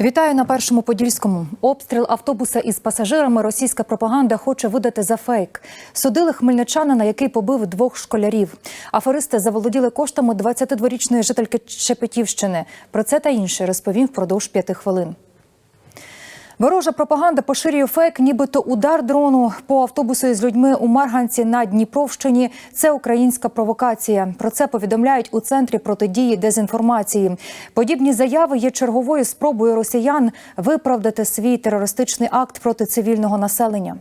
Вітаю на першому подільському. Обстріл автобуса із пасажирами. Російська пропаганда хоче видати за фейк. Судили хмельничанина, який побив двох школярів. Аферисти заволоділи коштами 22-річної жительки Шепетівщини. Про це та інше розповім впродовж п'яти хвилин. Ворожа пропаганда поширює фейк, нібито удар дрону по автобусу із людьми у Марганці на Дніпровщині. Це українська провокація. Про це повідомляють у центрі протидії дезінформації. Подібні заяви є черговою спробою росіян виправдати свій терористичний акт проти цивільного населення.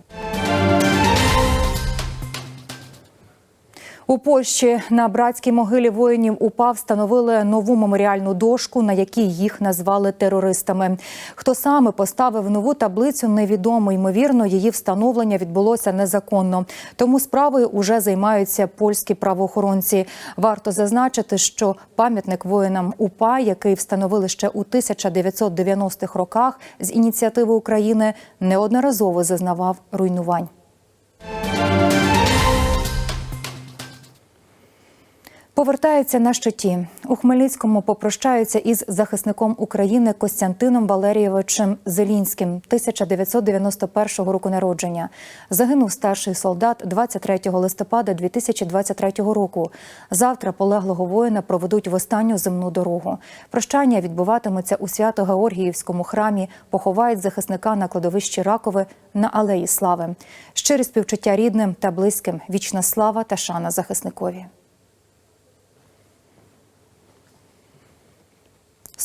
У Польщі на братській могилі воїнів УПА встановили нову меморіальну дошку, на якій їх назвали терористами. Хто саме поставив нову таблицю, невідомо. Ймовірно, її встановлення відбулося незаконно. Тому справою уже займаються польські правоохоронці. Варто зазначити, що пам'ятник воїнам УПА, який встановили ще у 1990-х роках з ініціативи України, неодноразово зазнавав руйнувань. Повертається на щиті. У Хмельницькому попрощаються із захисником України Костянтином Валерійовичем Зелінським 1991 року народження. Загинув старший солдат 23 листопада 2023 року. Завтра полеглого воїна проведуть в останню земну дорогу. Прощання відбуватиметься у Свято-Георгіївському храмі. Поховають захисника на кладовищі Ракове на Алеї Слави. Щирі співчуття рідним та близьким. Вічна слава та шана захисникові.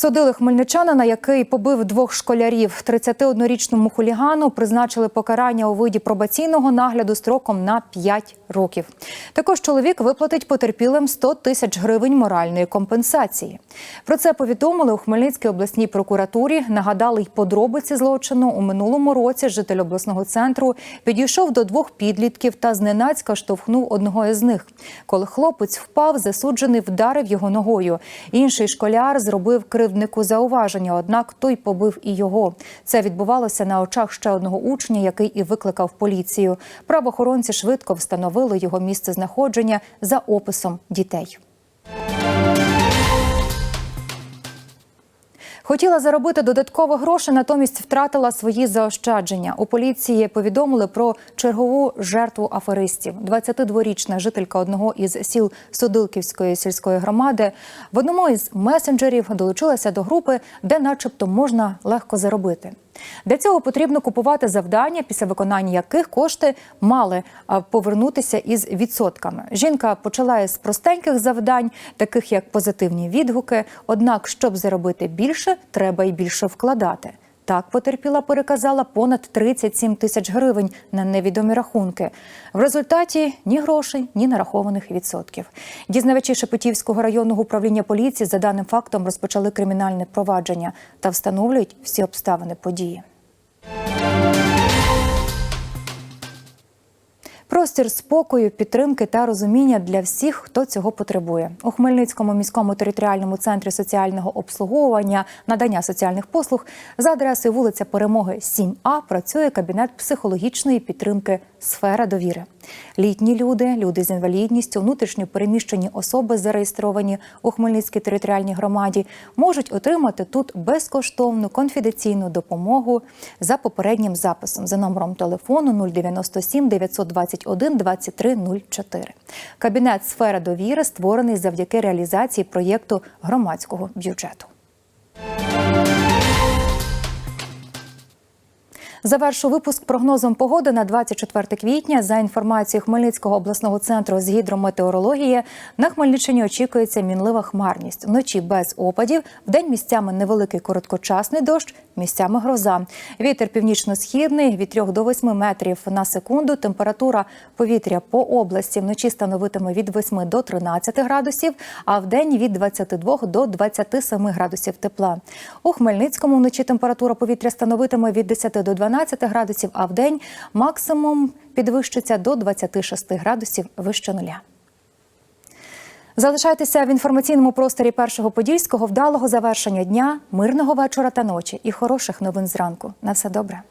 Судили хмельничанина, який побив двох школярів. 31-річному хулігану призначили покарання у виді пробаційного нагляду строком на 5 років. Також чоловік виплатить потерпілим 100 тисяч гривень моральної компенсації. Про це повідомили у Хмельницькій обласній прокуратурі. Нагадали й подробиці злочину. У минулому році житель обласного центру підійшов до двох підлітків та зненацька штовхнув одного із них. Коли хлопець впав, засуджений вдарив його ногою. Інший школяр зробив кривднику зауваження, однак той побив і його. Це відбувалося на очах ще одного учня, який і викликав поліцію. Правоохоронці швидко встановили його місце знаходження за описом дітей. Хотіла заробити додаткові гроші, натомість втратила свої заощадження. У поліції повідомили про чергову жертву аферистів. 22-річна жителька одного із сіл Судилківської сільської громади в одному із месенджерів долучилася до групи, де, начебто, можна легко заробити. Для цього потрібно купувати завдання, після виконання яких кошти мали повернутися із відсотками. Жінка почала із простеньких завдань, таких як позитивні відгуки. Однак, щоб заробити більше, треба й більше вкладати. Так потерпіла, переказала понад 37 тисяч гривень на невідомі рахунки. В результаті ні грошей, ні нарахованих відсотків. Дізнавачі Шепетівського районного управління поліції за даним фактом розпочали кримінальне провадження та встановлюють всі обставини події. Простір спокою, підтримки та розуміння для всіх, хто цього потребує. У Хмельницькому міському територіальному центрі соціального обслуговування надання соціальних послуг за адресою вулиця Перемоги 7А працює кабінет психологічної підтримки Сфера довіри. Літні люди, люди з інвалідністю, внутрішньо переміщені особи, зареєстровані у Хмельницькій територіальній громаді, можуть отримати тут безкоштовну конфіденційну допомогу за попереднім записом за номером телефону 097 921 2304. Кабінет Сфера довіри створений завдяки реалізації проєкту громадського бюджету. Завершу випуск прогнозом погоди на 24 квітня. За інформацією Хмельницького обласного центру з гідрометеорології, на Хмельниччині очікується мінлива хмарність. Вночі без опадів, вдень місцями невеликий короткочасний дощ, місцями гроза. Вітер північно-східний від 3 до 8 метрів на секунду. Температура повітря по області вночі становитиме від 8 до 13 градусів, а вдень від 22 до 27 градусів тепла. У Хмельницькому вночі температура повітря становитиме від 10 до 12 12 градусів, а в день максимум підвищиться до 26 градусів вище нуля. Залишайтеся в інформаційному просторі першого подільського вдалого завершення дня, мирного вечора та ночі і хороших новин зранку. На все добре.